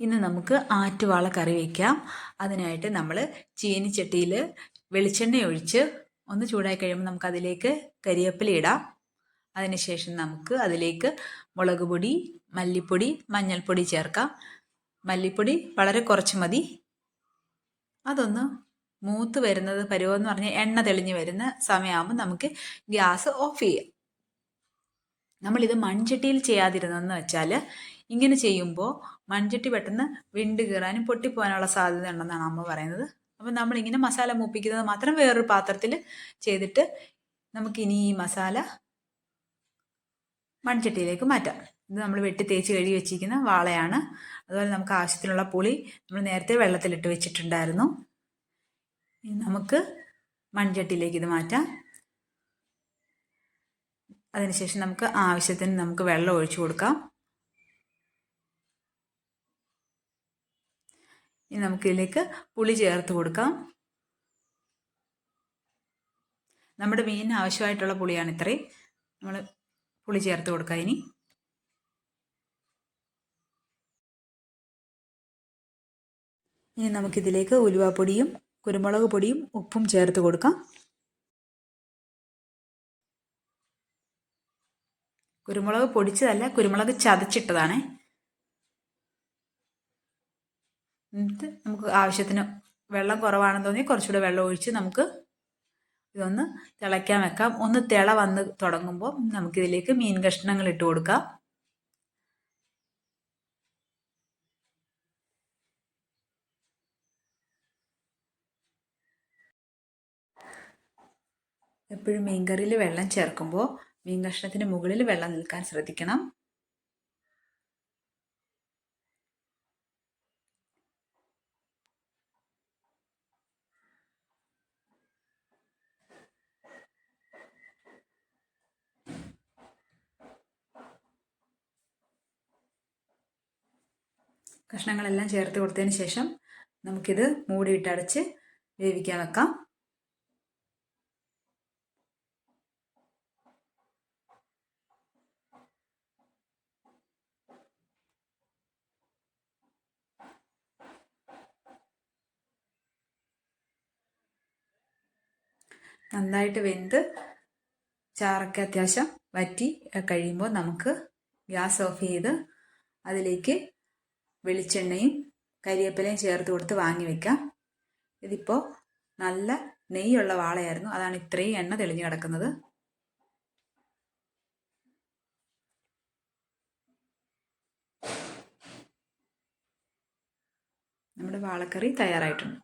ഇന്ന് നമുക്ക് ആറ്റുവാള കറി വയ്ക്കാം അതിനായിട്ട് നമ്മൾ ചീനിച്ചട്ടിയിൽ വെളിച്ചെണ്ണ ഒഴിച്ച് ഒന്ന് ചൂടായി കഴിയുമ്പോൾ നമുക്ക് അതിലേക്ക് കരിവേപ്പില ഇടാം. അതിനുശേഷം നമുക്ക് അതിലേക്ക് മുളക് പൊടി മല്ലിപ്പൊടി മഞ്ഞൾപ്പൊടി ചേർക്കാം. മല്ലിപ്പൊടി വളരെ കുറച്ച് മതി. അതൊന്ന് മൂത്ത് വരുന്നത് പരുവെന്ന് പറഞ്ഞാൽ എണ്ണ തെളിഞ്ഞ് വരുന്ന സമയമാകുമ്പോൾ നമുക്ക് ഗ്യാസ് ഓഫ് ചെയ്യാം. നമ്മളിത് മൺചട്ടിയിൽ ചെയ്യാതിരുന്നതെന്ന് വെച്ചാൽ ഇങ്ങനെ ചെയ്യുമ്പോൾ മൺചട്ടി പെട്ടെന്ന് വിണ്ട് കീറാനും പൊട്ടിപ്പോകാനുള്ള സാധ്യത ഉണ്ടെന്നാണ് അമ്മ പറയുന്നത്. അപ്പം നമ്മളിങ്ങനെ മസാല മൂപ്പിക്കുന്നത് മാത്രം വേറൊരു പാത്രത്തിൽ ചെയ്തിട്ട് നമുക്കിനി ഈ മസാല മൺചട്ടിയിലേക്ക് മാറ്റാം. ഇത് നമ്മൾ വെട്ടി തേച്ച് കഴുകി വെച്ചിരിക്കുന്ന വാളയാണ്. അതുപോലെ നമുക്ക് ആവശ്യത്തിനുള്ള പുളി നമ്മൾ നേരത്തെ വെള്ളത്തിലിട്ട് വെച്ചിട്ടുണ്ടായിരുന്നു. നമുക്ക് മൺചട്ടിയിലേക്ക് ഇത് മാറ്റാം. അതിനുശേഷം നമുക്ക് ആവശ്യത്തിന് നമുക്ക് വെള്ളം ഒഴിച്ചു കൊടുക്കാം. ഇനി നമുക്ക് ഇതിലേക്ക് പുളി ചേർത്ത് കൊടുക്കാം. നമ്മുടെ മീനിന് ആവശ്യമായിട്ടുള്ള പുളിയാണ് ഇത്രയും. നമ്മൾ പുളി ചേർത്ത് കൊടുക്കാം ഇനി. ഇനി നമുക്കിതിലേക്ക് ഉലുവാപ്പൊടിയും കുരുമുളക് പൊടിയും ഉപ്പും ചേർത്ത് കൊടുക്കാം. കുരുമുളക് പൊടിച്ചതല്ല കുരുമുളക് ചതച്ചിട്ടതാണേ. എന്നിട്ട് നമുക്ക് ആവശ്യത്തിന് വെള്ളം കുറവാണെന്ന് തോന്നി കുറച്ചുകൂടെ വെള്ളം ഒഴിച്ച് നമുക്ക് ഇതൊന്ന് തിളയ്ക്കാൻ വെക്കാം. ഒന്ന് തിള വന്ന് തുടങ്ങുമ്പോൾ നമുക്കിതിലേക്ക് മീൻ കഷ്ണങ്ങൾ ഇട്ട് കൊടുക്കാം. എപ്പോഴും മീൻകറിയിൽ വെള്ളം ചേർക്കുമ്പോൾ മീൻ കഷ്ണത്തിന് മുകളിൽ വെള്ളം നിൽക്കാൻ ശ്രദ്ധിക്കണം. കഷ്ണങ്ങളെല്ലാം ചേർത്ത് കൊടുത്തതിന് ശേഷം നമുക്കിത് മൂടിയിട്ടടച്ച് വേവിക്കാൻ വെക്കാം. നന്നായിട്ട് വെന്ത് ചാറൊക്കെ അത്യാവശ്യം വറ്റി കഴിയുമ്പോൾ നമുക്ക് ഗ്യാസ് ഓഫ് ചെയ്ത് അതിലേക്ക് വെളിച്ചെണ്ണയും കരിയേപ്പിലയും ചേർത്ത് കൊടുത്ത് വാങ്ങി വെക്കാം. ഇതിപ്പോൾ നല്ല നെയ്യുള്ള വാളയായിരുന്നു. അതാണ് ഇത്രയും എണ്ണ തെളിഞ്ഞു കിടക്കുന്നത്. നമ്മുടെ വാളക്കറി തയ്യാറായിട്ടുണ്ട്.